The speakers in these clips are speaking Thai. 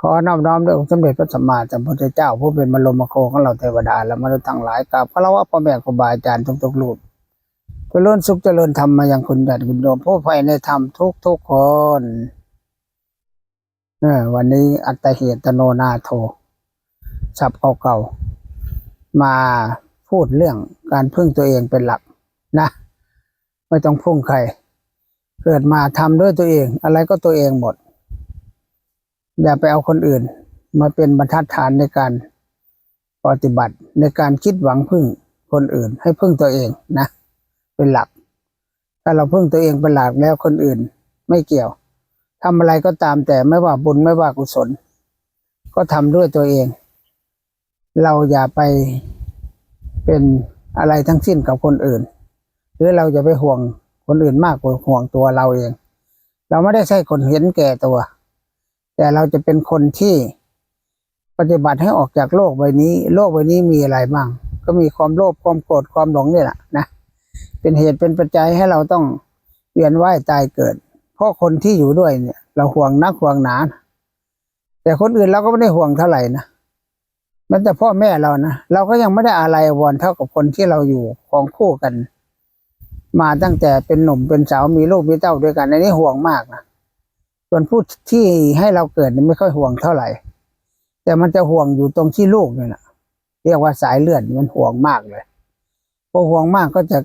ขอนอบน้อมด้วยองค์สมเด็จพระสัมมาสัมพุทธเจ้า ผู้เป็นบรมโคของเราเทวดาและมนุษย์ทั้งหลายกราบพระว่าพ่อแม่ครูบาอาจารย์ทุกๆรูปเจริญสุขเจริญธรรมมายังคุณญาติคุณโยมผู้ใฝ่ในธรรมทุกๆคนวันนี้อัตเหตโนนาโทศัพท์เก่าๆมาพูดเรื่องการพึ่งตัวเองเป็นหลักนะไม่ต้องพึ่งใคร เกิดมาทำด้วยตัวเอง อะไรก็ตัวเองหมด อย่าไปเอาคนอื่น มาเป็นบรรทัดฐานในการปฏิบัติในการคิดหวังพึ่งคนอื่น ให้พึ่งตัวเองนะ เป็นหลัก ถ้าเราพึ่งตัวเองเป็นหลักแล้วคนอื่น ไม่เกี่ยวทำอะไรก็ตามแต่ไม่ว่าบุญไม่ว่ากุศล ก็ทำด้วยตัวเอง เราอย่าไปเป็นอะไรทั้งสิ้นกับคนอื่น หรือเราจะไปห่วงคนอื่นมากกว่าห่วงตัวเราเอง เราไม่ได้ใช่คนเห็นแก่ตัว แต่เราจะเป็นคนที่ปฏิบัติให้ออกจากโลกใบนี้ โลกใบนี้มีอะไรบ้าง ก็มีความโลภความโกรธความหลงนี่แหละนะเป็นเหตุเป็นปัจจัยให้เราต้องเวียนว่ายตายเกิด เพราะคนที่อยู่ด้วยเนี่ย เราห่วงนักห่วงหนานะแต่คนอื่นเราก็ไม่ได้ห่วงเท่าไหร่นะแม้แต่พ่อแม่เรานะเราก็ยังไม่ได้อะไรวรณ์เท่ากับคนที่เราอยู่ของคู่กัน มาตั้งแต่เป็นหนุ่มเป็นสาวมีลูกมีเต้าด้วยกันอันนี้ห่วงมากนะ ส่วนผู้ที่ให้เราเกิดนี่ไม่ค่อยห่วงเท่าไหร่ แต่มันจะห่วงอยู่ตรงที่ลูกเนี่ยนะเรียกว่าสายเลือดมันห่วงมากเลยพอห่วงมากก็จะ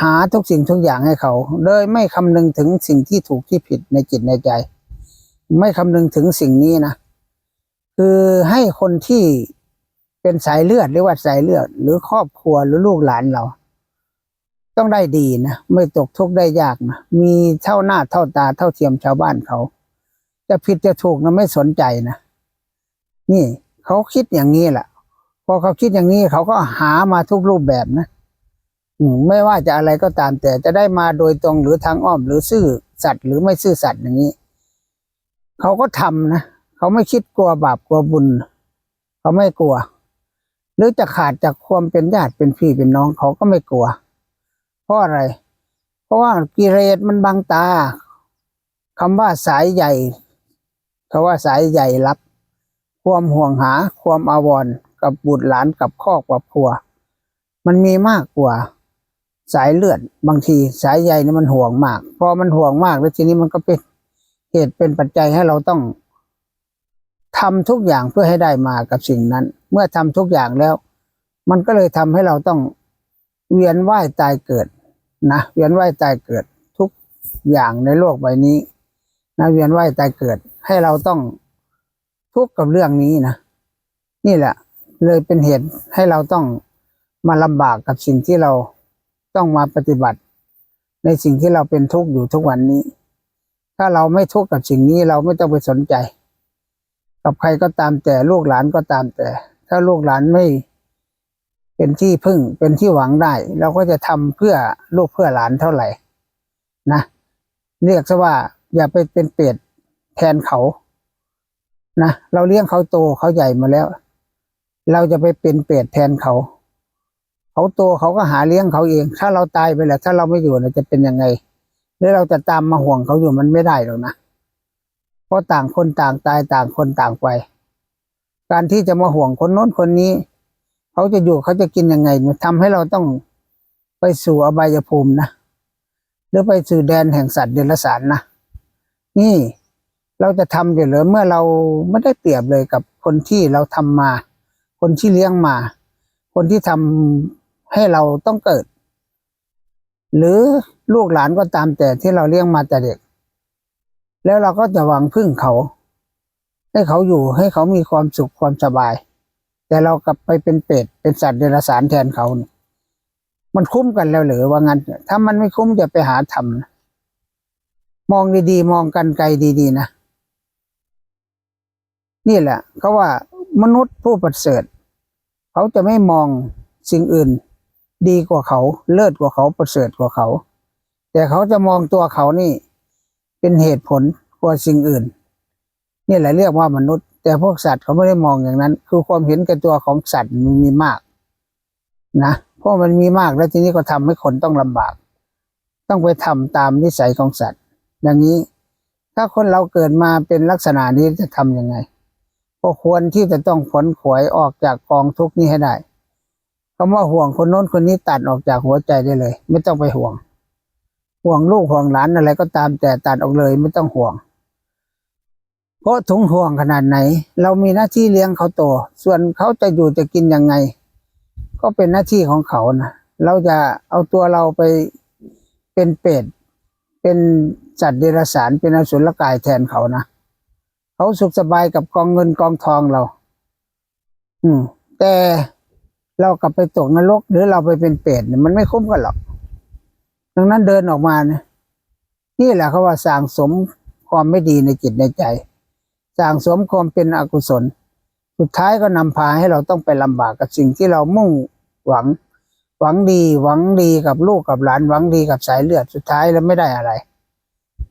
หาทุกสิ่งทุกอย่างให้เขาโดยไม่คำนึงถึงสิ่งที่ถูกที่ผิดในจิตในใจ ไม่คำนึงถึงสิ่งนี้นะคือให้คนที่เป็นสายเลือดหรือว่าสายเลือด หรือครอบครัวหรือลูกหลานเรา ต้องได้ดีนะไม่ตกทุกข์ได้ยากนะมีเท่าหน้าเท่าตาเท่าเทียมชาวบ้านเขา จะผิดจะถูกนะไม่สนใจนะนี่เขาคิดอย่างนี้แหละพอเขาคิดอย่างนี้เขาก็หามาทุกรูปแบบนะไม่ว่าจะอะไรก็ตามแต่จะได้มาโดยตรงหรือทางอ้อมหรือซื่อสัตย์หรือไม่ซื่อสัตย์อย่างนี้ เขาก็ทำนะเขาไม่คิดกลัวบาปกลัวบุญ เขาไม่กลัว หรือจะขาดจากความเป็นญาติเป็นพี่เป็นน้องเขาก็ไม่กลัว ราะอะไร เพราะว่ากิเลสมันบังตาคำว่าสายใหญ่คำว่าสายใหญ่รับ ความห่วงหา ความอาวรณ์กับบุตรหลานกับครอบกับครัว มันมีมากกว่า สายเลือดบางที สายใยนี่มันห่วงมาก พอมันห่วงมากแล้วทีนี้มันก็เป็นเหตุเป็นปัจจัยให้เราต้องทำทุกอย่างเพื่อให้ได้มากับสิ่งนั้น เมื่อทำทุกอย่างแล้ว มันก็เลยทำให้เราต้องเวียนว่ายตายเกิด นะเวียนว่ายตายเกิดทุกอย่างในโลกใบนี้นะเวียนว่ายตายเกิด ให้เราต้องทุกข์กับเรื่องนี้นะนี่แหละ เลยเป็นเหตุให้เราต้องมาลำบากกับสิ่งที่เราต้องมาปฏิบัติ ในสิ่งที่เราเป็นทุกข์อยู่ทุกวันนี้ ถ้าเราไม่ทุกข์กับสิ่งนี้เราไม่ต้องไปสนใจ กับใครก็ตามแต่ลูกหลานก็ตามแต่ ถ้าลูกหลานไม่ เป็นที่พึ่งเป็นที่หวังได้ เราก็จะทำเพื่อลูกเพื่อหลานเท่าไหร่นะเรียกซะว่า อย่าไปเป็นเป็ดแทนเขานะเราเลี้ยงเขาโตเขาใหญ่มาแล้ว เราจะไปเป็นเป็ดแทนเขา เขาโตเขาก็หาเลี้ยงเขาเอง ถ้าเราตายไปแล้ว ถ้าเราไม่อยู่เราจะเป็นยังไงหรือเราจะตามมาห่วงเขาอยู่มันไม่ได้หรอกนะเพราะต่างคนต่างตายต่างคนต่างไป การที่จะมาห่วงคนโน้นคนนี้ เขาจะอยู่เขาจะกินยังไงเนี่ยทำให้เราต้องไปสู่อบายภูมินะหรือไปสู่แดนแห่งสัตว์เดรัจฉานนะนี่เราจะทำอยู่หรือเมื่อเราไม่ได้เปรียบเลยกับคนที่เราทำมา คนที่เลี้ยงมา คนที่ทำให้เราต้องเกิด หรือลูกหลานก็ตามแต่ที่เราเลี้ยงมาแต่เด็ก แล้วเราก็จะหวังพึ่งเขา ให้เขาอยู่ให้เขามีความสุขความสบาย แต่เรากลับไปเป็นเป็ดเป็นสัตว์เดรัจฉานแทนเขาเนี่ยมันคุ้มกันแล้วหรือว่างั้น ถ้ามันไม่คุ้มจะไปหาทำนะมองดีๆ มองกันไกลดีๆนะนี่แหละเขาว่ามนุษย์ผู้ประเสริฐ เขาจะไม่มองสิ่งอื่น ดีกว่าเขาเลิศกว่าเขาประเสริฐกว่าเขา แต่เขาจะมองตัวเขานี่ เป็นเหตุผลกว่าสิ่งอื่น นี่แหละเรียกว่ามนุษย์ แต่พวกสัตว์เขาไม่ได้มองอย่างนั้น คือความเห็นแก่ตัวของสัตว์มันมีมาก นะเพราะมันมีมากแล้วทีนี้ก็ทำให้คนต้องลำบาก ต้องไปทำตามนิสัยของสัตว์อย่างนี้ ถ้าคนเราเกิดมาเป็นลักษณะนี้จะทำยังไงก็ควรที่จะต้องขนขวยออกจากกองทุกนี้ให้ได้คำว่าห่วงคนโน้นคนนี้ตัดออกจากหัวใจได้เลย ไม่ต้องไปห่วง ห่วงลูกห่วงหลานอะไรก็ตามแต่ตัดออกเลย ไม่ต้องห่วง เพราะถุงห่วงขนาดไหน เรามีหน้าที่เลี้ยงเขาโต ส่วนเขาจะอยู่จะกินยังไง ก็เป็นหน้าที่ของเขานะเราจะเอาตัวเราไปเป็นเป็ด เป็นสัตว์เดรัจฉานเป็นอสุรกายแทนเขานะเขาสุขสบายกับกองเงินกองทองเรา อืม แต่เรากลับไปตกนรกหรือเราไปเป็นเปรตเนี่ยมันไม่คุ้มกันหรอก ดังนั้นเดินออกมาเนี่ยนี่แหละเขาว่าสร้างสมความไม่ดีในจิตในใจ สร้างสมความเป็นอกุศล สุดท้ายก็นำพาให้เราต้องไปลำบากกับสิ่งที่เรามุ่งหวัง หวังดี หวังดีกับลูกกับหลาน หวังดีกับสายเลือด สุดท้ายแล้วไม่ได้อะไร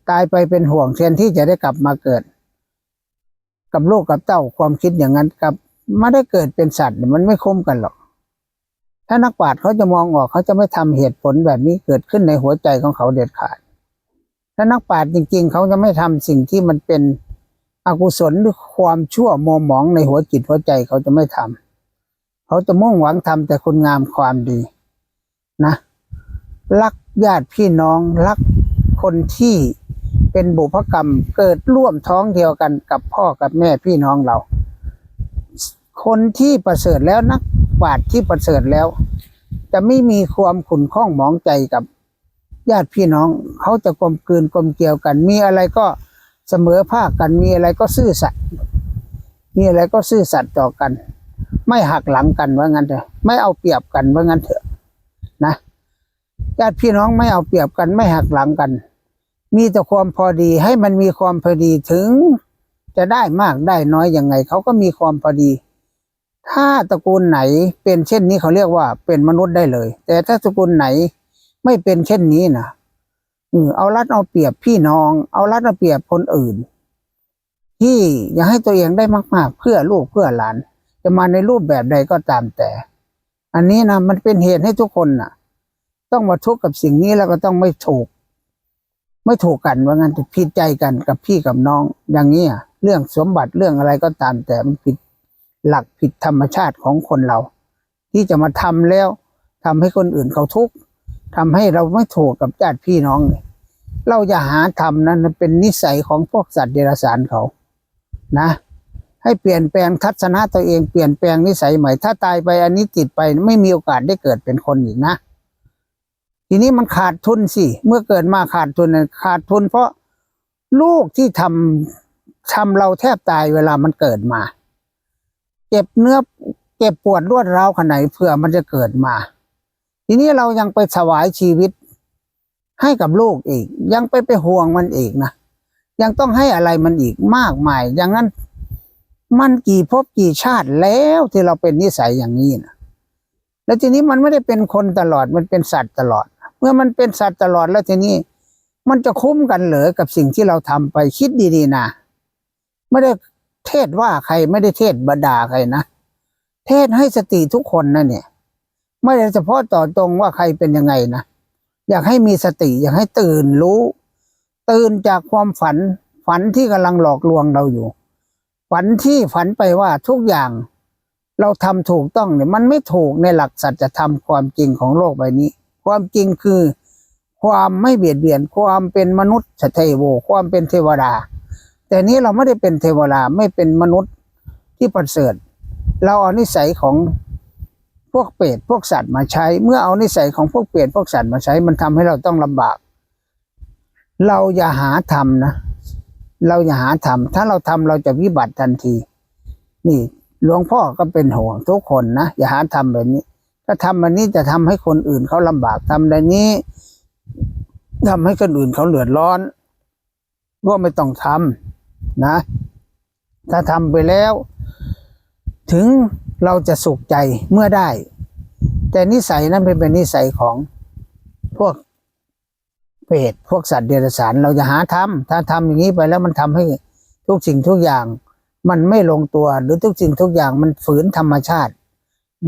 ตายไปเป็นห่วงแทนที่จะได้กลับมาเกิด กับลูกกับเต้าความคิดอย่างนั้นกับไม่ได้เกิดเป็นสัตว์มันไม่คุ้มกันหรอก ถ้านักปราชญ์เขาจะมองออกเขาจะไม่ทำเหตุผลแบบนี้เกิดขึ้นในหัวใจของเขาเด็ดขาด ถ้านักปราชญ์จริง ๆ เขาจะไม่ทำสิ่งที่มันเป็น อกุศลหรือความชั่วมัวหมองในหัวจิตหัวใจเขาจะไม่ทำเขาจะมุ่งหวังทำแต่คุณงามความดีนะ รักญาติพี่น้องรักคนที่เป็นบุพกรรมเกิดร่วมท้องเดียวกันกับพ่อกับแม่พี่น้องเรา คนที่ประเสริฐแล้วนักปราชญ์ที่ประเสริฐแล้ว จะไม่มีความขุ่นข้องหมองใจกับญาติพี่น้อง เขาจะกลมกลืนกลมเกลียวกัน มีอะไรก็ เสมอภาคกันมีอะไรก็ซื่อสัตย์มีอะไรก็ซื่อสัตย์ต่อกัน ไม่หักหลังกันว่างั้นเถอะ ไม่เอาเปรียบกันว่างั้นเถอะนะญาติพี่น้องไม่เอาเปรียบกันไม่หักหลังกัน มีแต่ความพอดีให้มันมีความพอดีถึง จะได้มากได้น้อยยังไงเขาก็มีความพอดี ถ้าตระกูลไหนเป็นเช่นนี้เขาเรียกว่าเป็นมนุษย์ได้เลย แต่ถ้าตระกูลไหนไม่เป็นเช่นนี้นะ เออเอารัดเอาเปรียบพี่น้อง เอารัดเอาเปรียบคนอื่น ที่อยากให้ตัวเองได้มาก ๆ เพื่อลูกเพื่อหลาน จะมาในรูปแบบใดก็ตามแต่ อันนี้นะมันเป็นเหตุให้ทุกคนน่ะ ต้องมาทุกข์กับสิ่งนี้แล้วก็ต้องไม่ถูก ไม่ถูกกันว่างั้นจะผิดใจกันกับพี่กับน้อง อย่างนี้เรื่องสมบัติเรื่องอะไรก็ตาม แต่มันผิดหลักผิดธรรมชาติของคนเรา ที่จะมาทำแล้วทำให้คนอื่นเขาทุกข์ ทำให้เราไม่ถูกกับญาติพี่น้องเนี่ยเราจะหาทำนั้นเป็นนิสัยของพวกสัตว์เดรัจฉานเขา นะ ให้เปลี่ยนแปลงทัศนะตัวเองเปลี่ยนแปลงนิสัยใหม่ ถ้าตายไปอันนี้ติดไปไม่มีโอกาสได้เกิดเป็นคนอีกนะ ทีนี้มันขาดทุนสิ เมื่อเกิดมาขาดทุนขาดทุนเพราะลูกที่ทำทำเราแทบตายเวลามันเกิดมา เจ็บเนื้อเจ็บปวดรวดร้าวขนาดไหนเพื่อมันจะเกิดมา ทีนี้เรายังไปถวายชีวิตให้กับลูกอีก ยังไปไปห่วงมันอีกนะยังต้องให้อะไรมันอีกมากมายอย่างนั้นมันกี่ภพกี่ชาติแล้วที่เราเป็นนิสัยอย่างนี้นะแล้วทีนี้มันไม่ได้เป็นคนตลอดมันเป็นสัตว์ตลอด เมื่อมันเป็นสัตว์ตลอดแล้วทีนี้ มันจะคุ้มกันเหรอกับสิ่งที่เราทำไปคิดดีๆนะไม่ได้เทศว่าใครไม่ได้เทศบดาใครนะเทศให้สติทุกคนนะเนี่ย ไม่ได้เฉพาะต่อตรงว่าใครเป็นยังไงนะอยากให้มีสติ อยากให้ตื่นรู้ ตื่นจากความฝัน ฝันที่กำลังหลอกลวงเราอยู่ ฝันที่ฝันไปว่าทุกอย่าง เราทำถูกต้องเนี่ยมันไม่ถูกในหลักสัจธรรมความจริงของโลกใบนี้ ความจริงคือ ความไม่เบียดเบียน ความเป็นมนุษย์เทโว ความเป็นเทวดา แต่นี้เราไม่ได้เป็นเทวดาไม่เป็นมนุษย์ที่ประเสริฐ เราเอานิสัยของ พวกเปรตพวกสัตว์มาใช้ เมื่อเอานิสัยของพวกเปรตพวกสัตว์มาใช้ มันทำให้เราต้องลำบาก เราอย่าหาทำนะ เราอย่าหาทำถ้าเราทำเราจะวิบัติทันที นี่หลวงพ่อก็เป็นห่วงทุกคนนะอย่าหาทำแบบนี้ ถ้าทำแบบนี้จะทำให้คนอื่นเขาลำบากทำแบบนี้ทำให้คนอื่นเขาเดือดร้อนก็ไม่ต้องทำนะ ถ้าทำไปแล้ว ถึง เราจะสุขใจเมื่อได้ แต่นิสัยนั้นเป็นเป็นนิสัยของพวกเปรตพวกสัตว์เดรัจฉานเราจะหาทำถ้าทำอย่างนี้ไปแล้วมันทำให้ทุกสิ่งทุกอย่าง มันไม่ลงตัว หรือทุกสิ่งทุกอย่างมันฝืนธรรมชาติ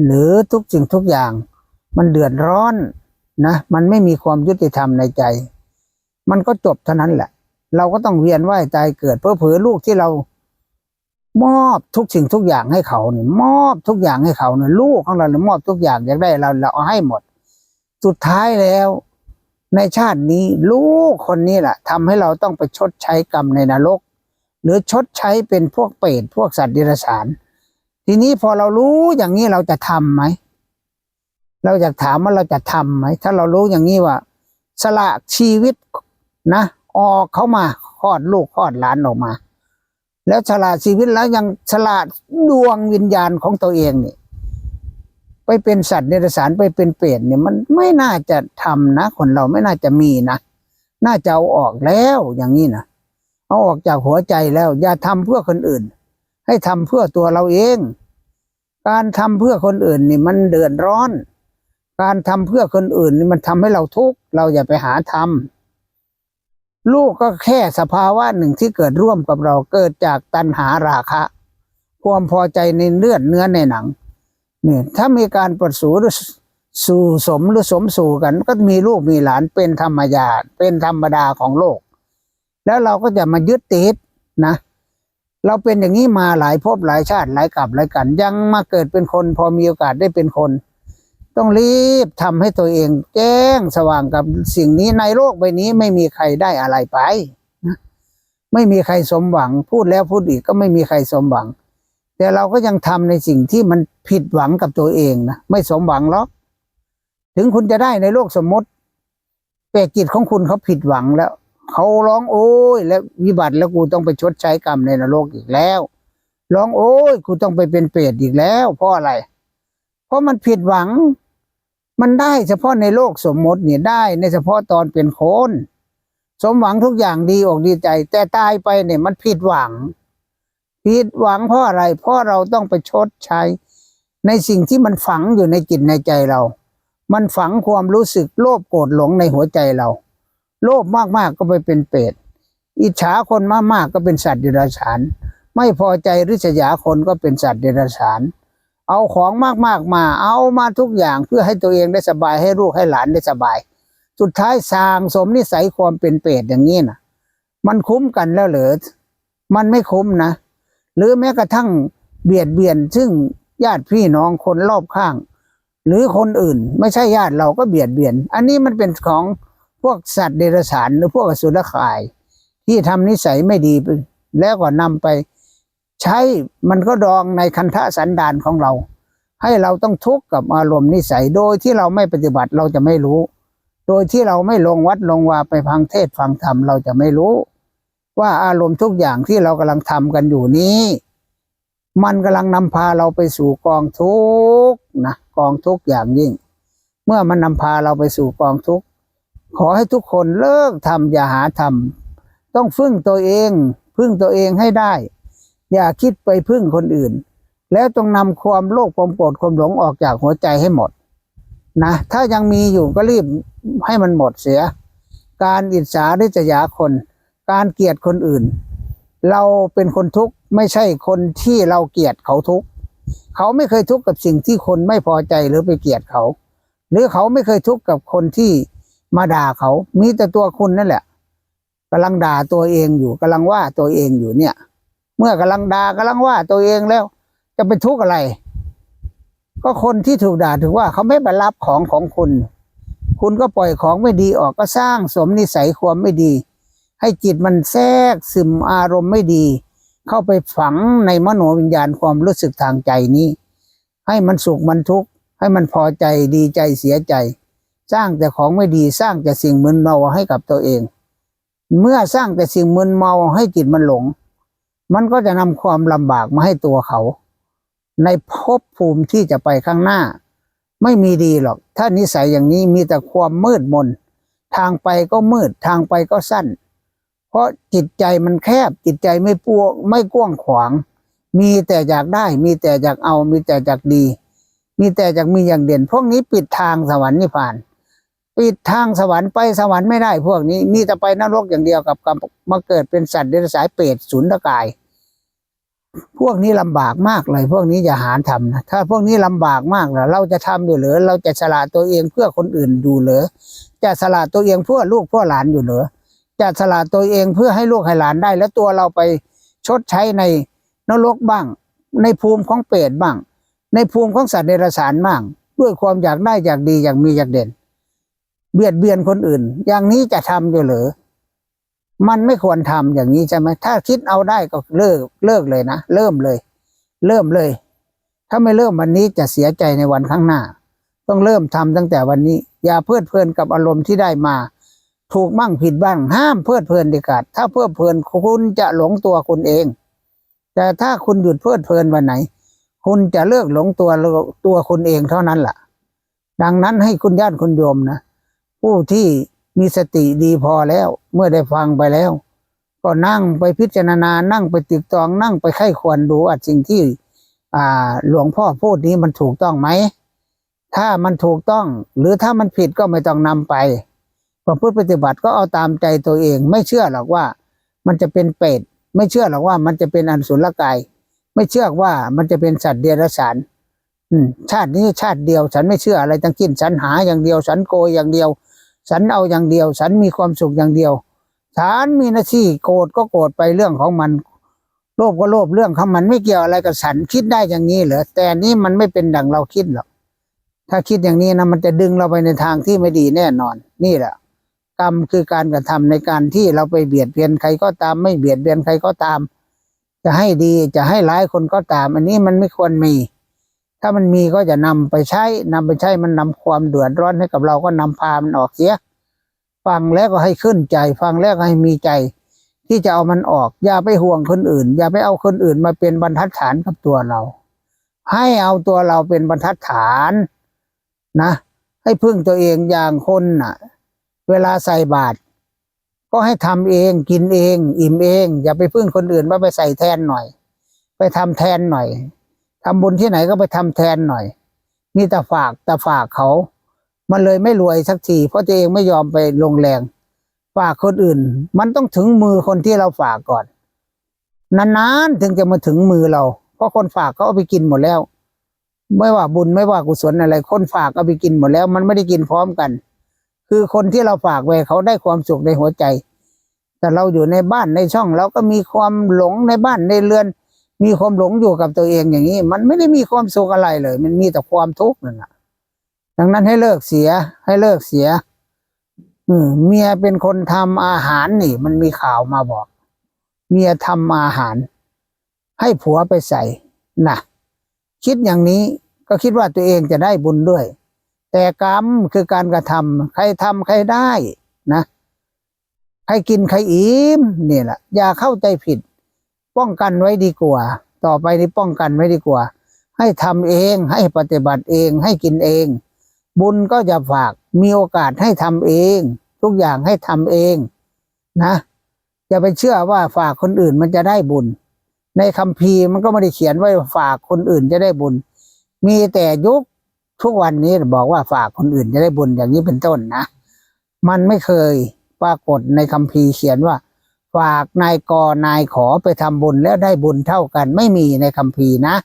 หรือทุกสิ่งทุกอย่าง มันเดือดร้อนนะ มันไม่มีความยุติธรรมในใจ มันก็จบเท่านั้นแหละ เราก็ต้องเวียนว่ายตายเกิดเพื่อเผื่อลูกที่เรา มอบทุกสิ่งทุกอย่างให้เขาเนี่ยมอบทุกอย่างให้เขาเนี่ยลูกของเราเนี่ยมอบทุกอย่างอยากได้เราเราเอาให้หมด สุดท้ายแล้ว ในชาตินี้ลูกคนนี้แหละทำให้เราต้องไปชดใช้กรรมในนรก หรือชดใช้เป็นพวกเปรตพวกสัตว์เดรัจฉาน ทีนี้พอเรารู้อย่างนี้เราจะทำไหมเราอยากถามว่าเราจะทำไหมถ้าเรารู้อย่างนี้ว่า สละชีวิตนะ ออกเขามาคลอดลูกคลอดหลานออกมา แล้วสละชีวิตแล้วยังสละดวงวิญญาณของตัวเองนี่ ไปเป็นสัตว์เดรัจฉานไปเป็นเปรตเนี่ยมันไม่น่าจะทำนะ คนเราไม่น่าจะมีนะน่าจะเอาออกแล้วอย่างนี้นะเอาออกจากหัวใจแล้ว อย่าทำเพื่อคนอื่น ให้ทำเพื่อตัวเราเอง การทำเพื่อคนอื่นนี่มันเดือดร้อน การทำเพื่อคนอื่นนี่มันทำให้เราทุกข์เราอย่าไปหาทำ ลูกก็แค่สภาวะหนึ่งที่เกิดร่วมกับเราเกิดจากตัณหาราคะ ความพอใจในเลือดเนื้อในหนังเนี่ยถ้ามีการประสูหรือสู่สมหรือสมสู่กัน ก็มีลูกมีหลานเป็นธรรมญาเป็นธรรมดาของโลก แล้วเราก็จะมายึดติดนะ เราเป็นอย่างนี้มาหลายภพหลายชาติหลายกับหลายกัน ยังมาเกิดเป็นคน พอมีโอกาสได้เป็นคน ต้องรีบทำให้ตัวเองแจ้งสว่างกับสิ่งนี้ในโลกใบนี้ไม่มีใครได้อะไรไปนะไม่มีใครสมหวัง พูดแล้วพูดอีกก็ไม่มีใครสมหวัง แต่เราก็ยังทำในสิ่งที่มันผิดหวังกับตัวเองนะไม่สมหวังหรอกถึงคุณจะได้ในโลกสมมติแต่จิตของคุณเขาผิดหวังแล้วเขาร้องโอ้ย แล้ววิบัติแล้วกูต้องไปชดใช้กรรมในนรกอีกแล้วร้องโอ้ยกูต้องไปเป็นเปรตอีกแล้ว เพราะอะไร เพราะมันผิดหวัง มันได้เฉพาะในโลกสมมติเนี่ยได้ในเฉพาะตอนเป็นคน สมหวังทุกอย่างดีอกดีใจ แต่ตายไปเนี่ยมันผิดหวัง ผิดหวังเพราะอะไร เพราะเราต้องไปชดใช้ ในสิ่งที่มันฝังอยู่ในจิตในใจเรา มันฝังความรู้สึกโลภโกรธหลงในหัวใจเรา โลภมากๆก็ไปเป็นเปรตอิจฉาคนมากๆก็เป็นสัตว์เดรัจฉาน ไม่พอใจริษยาคนก็เป็นสัตว์เดรัจฉาน เอาของมากๆมา เอามาทุกอย่างเพื่อให้ตัวเองได้สบายให้ลูกให้หลานได้สบาย สุดท้ายสร้างสมนิสัยความเป็นเปรตอย่างนี้นะมันคุ้มกันแล้วเหรอมันไม่คุ้มนะ หรือแม้กระทั่งเบียดเบียนซึ่งญาติพี่น้องคนรอบข้าง หรือคนอื่น ไม่ใช่ญาติเราก็เบียดเบียน อันนี้มันเป็นของพวกสัตว์เดรัจฉานหรือพวกอสุรกาย ที่ทำนิสัยไม่ดีแล้วก็นำไป ใช้มันก็ดองในคันธะสันดานของเรา ให้เราต้องทุกข์กับอารมณ์นิสัย โดยที่เราไม่ปฏิบัติเราจะไม่รู้ โดยที่เราไม่ลงวัดลงวาไปฟังเทศฟังธรรมเราจะไม่รู้ ว่าอารมณ์ทุกอย่างที่เรากำลังทำกันอยู่นี้ มันกำลังนำพาเราไปสู่กองทุกข์นะกองทุกข์อย่างยิ่ง เมื่อมันนำพาเราไปสู่กองทุกข์ขอให้ทุกคนเลิกทำอย่าหาทำต้องพึ่งตัวเอง พึ่งตัวเองให้ได้ อย่าคิดไปพึ่งคนอื่น แล้วต้องนำความโลภความโกรธความหลงออกจากหัวใจให้หมดนะถ้ายังมีอยู่ก็รีบให้มันหมดเสีย การอิจฉาริษยาคน การเกลียดคนอื่น เราเป็นคนทุกข์ไม่ใช่คนที่เราเกลียดเขาทุกข์เขาไม่เคยทุกข์กับสิ่งที่คนไม่พอใจหรือไปเกลียดเขา หรือเขาไม่เคยทุกข์กับคนที่มาด่าเขา มีแต่ตัวคุณนั่นแหละกำลังด่าตัวเองอยู่กำลังว่าตัวเองอยู่เนี่ย เมื่อกำลังด่ากำลังว่าตัวเองแล้ว จะไปทุกข์อะไร ก็คนที่ถูกด่าถือว่าเขาไม่ไปรับของของคุณ คุณก็ปล่อยของไม่ดีออกก็สร้างสมนิสัยความไม่ดี ให้จิตมันแทรกซึมอารมณ์ไม่ดี เข้าไปฝังในมโนวิญญาณความรู้สึกทางใจนี้ ให้มันสุขมันทุกข์ให้มันพอใจดีใจเสียใจ สร้างแต่ของไม่ดีสร้างแต่สิ่งมึนเมาให้กับตัวเอง เมื่อสร้างแต่สิ่งมึนเมาให้จิตมันหลง มันก็จะนำความลำบากมาให้ตัวเขา ในภพภูมิที่จะไปข้างหน้า ไม่มีดีหรอก ถ้านิสัยอย่างนี้มีแต่ความมืดมน ทางไปก็มืดทางไปก็สั้น เพราะจิตใจมันแคบจิตใจไม่ปวไม่กว้างขวาง มีแต่อยากได้ มีแต่อยากเอา มีแต่อยากดี มีแต่อยากมีอย่างเด่น พวกนี้ปิดทางสวรรค์นิพพานปิดทางสวรรค์ไปสวรรค์ไม่ได้พวกนี้ มีแต่ไปนรกอย่างเดียวกับกมาเกิดเป็นสัตว์เดรัจฉานเปรตสุนทกาย พวกนี้ลำบากมากเลย พวกนี้อย่าหาทำนะถ้าพวกนี้ลำบากมากนะเราจะทำอยู่หรือเราจะสละตัวเองเพื่อคนอื่นดูหรือจะสละตัวเองเพื่อลูกเพื่อหลานอยู่หรือจะสละตัวเองเพื่อให้ลูกให้หลานได้ แล้วตัวเราไปชดใช้ในนรกบ้าง ในภูมิของเปรตบ้าง ในภูมิของสัตว์เดรัจฉานบ้าง ด้วยความอยากได้อยากดีอยากมีอยากเด่น เบียดเบียนคนอื่น อย่างนี้จะทำอยู่หรือ มันไม่ควรทำอย่างนี้ใช่ไหมถ้าคิดเอาได้ก็เลิกเลิกเลยนะเริ่มเลย เริ่มเลย ถ้าไม่เริ่มวันนี้จะเสียใจในวันข้างหน้า ต้องเริ่มทำตั้งแต่วันนี้ อย่าเพลิดเพลินกับอารมณ์ที่ได้มา ถูกบ้างผิดบ้าง ห้ามเพลิดเพลินเด็ดขาดถ้าเพลิดเพลินคุณจะหลงตัวคุณเอง แต่ถ้าคุณหยุดเพลิดเพลินวันไหน คุณจะเลิกหลงตัวตัวคุณเองเท่านั้นล่ะ ดังนั้นให้คุณญาติคุณโยมนะผู้ที่ มีสติดีพอแล้ว เมื่อได้ฟังไปแล้ว ก็นั่งไปพิจารณานั่งไปติดตองนั่งไปไข้ควรดูว่าสิ่งที่อ่าหลวงพ่อพูดนี้มันถูกต้องไหม ถ้ามันถูกต้อง หรือถ้ามันผิดก็ไม่ต้องนำไปประพฤติปฏิบัติก็เอาตามใจตัวเอง ไม่เชื่อหรอกว่า มันจะเป็นเปรตไม่เชื่อหรอกว่ามันจะเป็นอันสุรกาย ไม่เชื่อว่ามันจะเป็นสัตว์เดรัจฉานชาตินี้ชาติเดียวฉันไม่เชื่ออะไรทั้งสิ้นฉันหาอย่างเดียวฉันโกยอย่างเดียว ฉันเอาอย่างเดียว ฉันมีความสุขอย่างเดียว ฉันมีหน้าที่โกรธก็โกรธไปเรื่องของมัน โลภก็โลภเรื่องของมันไม่เกี่ยวอะไรกับฉันคิดได้อย่างนี้เหรอแต่นี่มันไม่เป็นดังเราคิดหรอกถ้าคิดอย่างนี้นะมันจะดึงเราไปในทางที่ไม่ดีแน่นอน นี่แหละกรรมคือการกระทำในการที่เราไปเบียดเบียนใครก็ตามไม่เบียดเบียนใครก็ตาม จะให้ดีจะให้ร้ายคนก็ตาม อันนี้มันไม่ควรมี ถ้ามันมีก็จะนำไปใช้นำไปใช้มันนำความเดือดร้อนให้กับเราก็นำพามันออกเสีย ฟังแล้วก็ให้ขึ้นใจ ฟังแล้วก็ให้มีใจ ที่จะเอามันออก อย่าไปห่วงคนอื่น อย่าไปเอาคนอื่นมาเป็นบรรทัดฐานกับตัวเรา ให้เอาตัวเราเป็นบรรทัดฐานนะ ให้พึ่งตัวเองอย่างคนน่ะ เวลาใส่บาตรก็ให้ทำเองกินเอง อิ่มเอง อย่าไปพึ่งคนอื่นว่าไปใส่แทนหน่อย ไปทำแทนหน่อย ทำบุญที่ไหนก็ไปทำแทนหน่อยมีแต่ฝากแต่ฝากเขา มันเลยไม่รวยสักทีเพราะตัวเองไม่ยอมไปลงแรง ฝากคนอื่น มันต้องถึงมือคนที่เราฝากก่อน นานๆถึงจะมาถึงมือเรา เพราะคนฝากเขาเอาไปกินหมดแล้ว ไม่ว่าบุญไม่ว่ากุศลอะไร คนฝากเอาไปกินหมดแล้ว มันไม่ได้กินพร้อมกัน คือคนที่เราฝากไว้เขาได้ความสุขในหัวใจ แต่เราอยู่ในบ้านในช่องเราก็มีความหลงในบ้านในเรือน มีความหลงอยู่กับตัวเองอย่างนี้ มันไม่ได้มีความสุขอะไรเลย มันมีแต่ความทุกข์นั่นแหละดังนั้นให้เลิกเสีย ให้เลิกเสียอืมเมียเป็นคนทำอาหารนี่ มันมีข่าวมาบอก เมียทำอาหาร ให้ผัวไปใส่นะคิดอย่างนี้ก็คิดว่าตัวเองจะได้บุญด้วย แต่กรรมคือการกระทำใครทำใครได้นะ ใครกินใครอิ่มนี่แหละอย่าเข้าใจผิด ป้องกันไว้ดีกว่า ต่อไปนี้ป้องกันไว้ดีกว่า ให้ทำเองให้ปฏิบัติเองให้กินเอง บุญก็จะฝากมีโอกาสให้ทำเอง ทุกอย่างให้ทำเองนะอย่าไปเชื่อว่าฝากคนอื่นมันจะได้บุญ ในคัมภีร์มันก็ไม่ได้เขียนไว้ว่าฝากคนอื่นจะได้บุญ มีแต่ยุคทุกวันนี้บอกว่าฝากคนอื่นจะได้บุญอย่างนี้เป็นต้นนะ มันไม่เคยปรากฏในคัมภีร์เขียนว่า ฝากนายกนายขอไปทำบุญแล้วได้บุญเท่ากัน ไม่มีในคัมภีร์นะ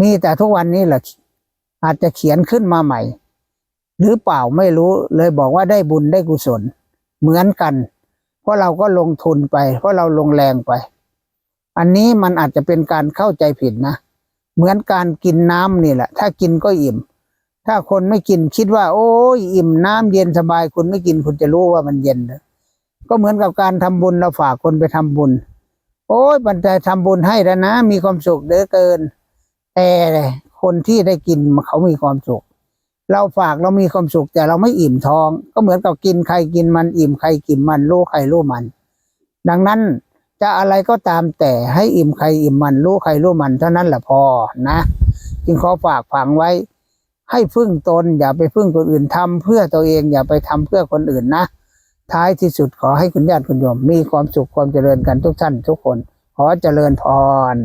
มีแต่ทุกวันนี้แหละอาจจะเขียนขึ้นมาใหม่ หรือเปล่าไม่รู้เลยบอกว่าได้บุญได้กุศล เหมือนกัน เพราะเราก็ลงทุนไป เพราะเราลงแรงไป อันนี้มันอาจจะเป็นการเข้าใจผิดนะ เหมือนการกินน้ำนี่แหละ ถ้ากินก็อิ่ม ถ้าคนไม่กินคิดว่า โอ้ยอิ่มน้ำเย็นสบายคุณไม่กินคุณจะรู้ว่ามันเย็นเลย ก็เหมือนกับการทำบุญเราฝากคนไปทำบุญ โอ้ยบรรดาทำบุญให้แล้วนะ มีความสุขเหลือเกิน แต่คนที่ได้กินเขามีความสุข เราฝากเรามีความสุขแต่เราไม่อิ่มท้อง ก็เหมือนกับกินใครกินมันอิ่มใครกินมันรู้ใครรู้มัน ดังนั้นจะอะไรก็ตามแต่ให้อิ่มใครอิ่มมันรู้ใครรู้มันเท่านั้นแหละพอนะ จึงขอฝากฝังไว้ ให้พึ่งตนอย่าไปพึ่งคนอื่นทำเพื่อตัวเองอย่าไปทำเพื่อคนอื่นนะ ท้ายที่สุดขอให้คุณญาติคุณโยมมีความสุขความเจริญกันทุกท่านทุกคน ขอเจริญพร